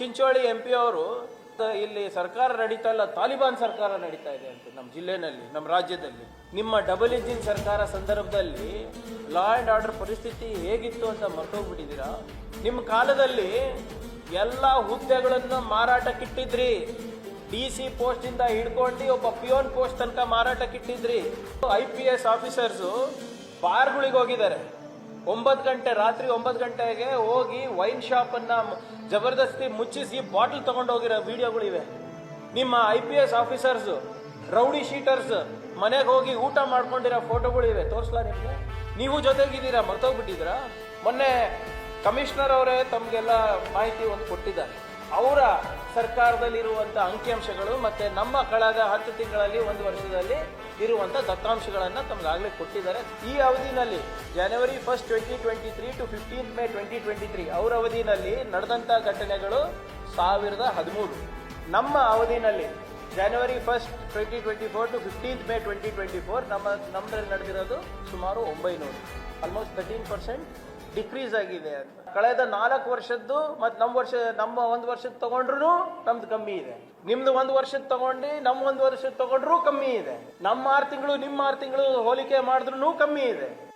Chincholi M P ಅವರು ಇಲ್ಲಿ ಸರ್ಕಾರ ನಡೀತಾ ಇಲ್ಲ, ತಾಲಿಬಾನ್ ಸರ್ಕಾರ ನಡೀತಾ ಇದೆ ಅಂತ ನಮ್ಮ ಜಿಲ್ಲೆನಲ್ಲಿ, ನಮ್ಮ ರಾಜ್ಯದಲ್ಲಿ. ನಿಮ್ಮ ಡಬಲ್ ಇಂಜಿನ್ ಸರ್ಕಾರ ಸಂದರ್ಭದಲ್ಲಿ ಲಾ ಆ್ಯಂಡ್ ಆರ್ಡರ್ ಪರಿಸ್ಥಿತಿ ಹೇಗಿತ್ತು ಅಂತ ಮರ್ತೋಗ್ಬಿಟ್ಟಿದ್ದೀರಾ? ನಿಮ್ಮ ಕಾಲದಲ್ಲಿ ಎಲ್ಲ ಹುದ್ದೆಗಳನ್ನು ಮಾರಾಟಕ್ಕಿಟ್ಟಿದ್ರಿ. ಡಿ ಸಿ ಪೋಸ್ಟಿಂದ ಹಿಡ್ಕೊಂಡು ಒಬ್ಬ ಪಿಯೋನ್ ಪೋಸ್ಟ್ ತನಕ ಮಾರಾಟಕ್ಕಿಟ್ಟಿದ್ರಿ. ಐ ಪಿ ಎಸ್ ಆಫೀಸರ್ಸು ಬಾರ್ಗಳಿಗೆ ಹೋಗಿದ್ದಾರೆ. ಒಂಬತ್ತು ಗಂಟೆ, ರಾತ್ರಿ ಒಂಬತ್ತು ಗಂಟೆಗೆ ಹೋಗಿ ವೈನ್ ಶಾಪ್ ಅನ್ನ ಜಬರ್ದಸ್ತಿ ಮುಚ್ಚಿಸಿ ಬಾಟಲ್ ತಗೊಂಡೋಗಿರೋ ವಿಡಿಯೋಗಳಿವೆ ನಿಮ್ಮ I P S officers rowdy sheeters, ಮನೆಗೆ ಹೋಗಿ ಊಟ ಮಾಡ್ಕೊಂಡಿರೋ ಫೋಟೋಗಳಿವೆ ತೋರಿಸ್ಲಾ ನಿಮಗೆ? ನೀವು ಜೊತೆಗಿದ್ದೀರಾ, ಮರ್ತೋಗ್ಬಿಟ್ಟಿದ್ದೀರಾ? ಮೊನ್ನೆ ಕಮಿಷನರ್ ಅವರೇ ತಮಗೆಲ್ಲ ಮಾಹಿತಿ ಒಂದು ಕೊಟ್ಟಿದ್ದಾರೆ. ಅವರ ಸರ್ಕಾರದಲ್ಲಿರುವಂಥ ಅಂಕಿಅಂಶಗಳು ಮತ್ತು ನಮ್ಮ ಕಳೆದ ಹತ್ತು ತಿಂಗಳಲ್ಲಿ ಒಂದು ವರ್ಷದಲ್ಲಿ ಇರುವಂಥ ದತ್ತಾಂಶಗಳನ್ನು ತಮಗಾಗಲೇ ಕೊಟ್ಟಿದ್ದಾರೆ. ಈ ಅವಧಿನಲ್ಲಿ ಜನವರಿ first twenty twenty three to fifteen May twenty twenty three ಅವರ ಅವಧಿನಲ್ಲಿ ನಡೆದಂಥ ಘಟನೆಗಳು ಸಾವಿರದ ಹದಿಮೂರು. ನಮ್ಮ ಅವಧಿನಲ್ಲಿ ಜನವರಿ first twenty twenty four to fifteenth May twenty twenty four ನಮ್ಮ ನಮ್ಮದ್ರಲ್ಲಿ ನಡೆದಿರೋದು ಸುಮಾರು ಒಂಬೈನೂರು. ಆಲ್ಮೋಸ್ಟ್ ತರ್ಟೀನ್ ಪರ್ಸೆಂಟ್ ಡಿಕ್ರೀಸ್ ಆಗಿದೆ ಅಂತ. ಕಳೆದ ನಾಲ್ಕು ವರ್ಷದ್ದು ಮತ್ತು ನಮ್ಮ ವರ್ಷ, ನಮ್ಮ ಒಂದು ವರ್ಷದ ತಗೊಂಡ್ರು ನಮ್ದು ಕಮ್ಮಿ ಇದೆ. ನಿಮ್ದು ಒಂದು ವರ್ಷದ ತಗೊಂಡು ನಮ್ಮ ಒಂದು ವರ್ಷದ ತಗೊಂಡ್ರು ಕಮ್ಮಿ ಇದೆ. ನಮ್ಮ ಆರು ತಿಂಗಳು, ನಿಮ್ಮ ಆರು ತಿಂಗಳು ಹೋಲಿಕೆ ಮಾಡಿದ್ರು ಕಮ್ಮಿ ಇದೆ.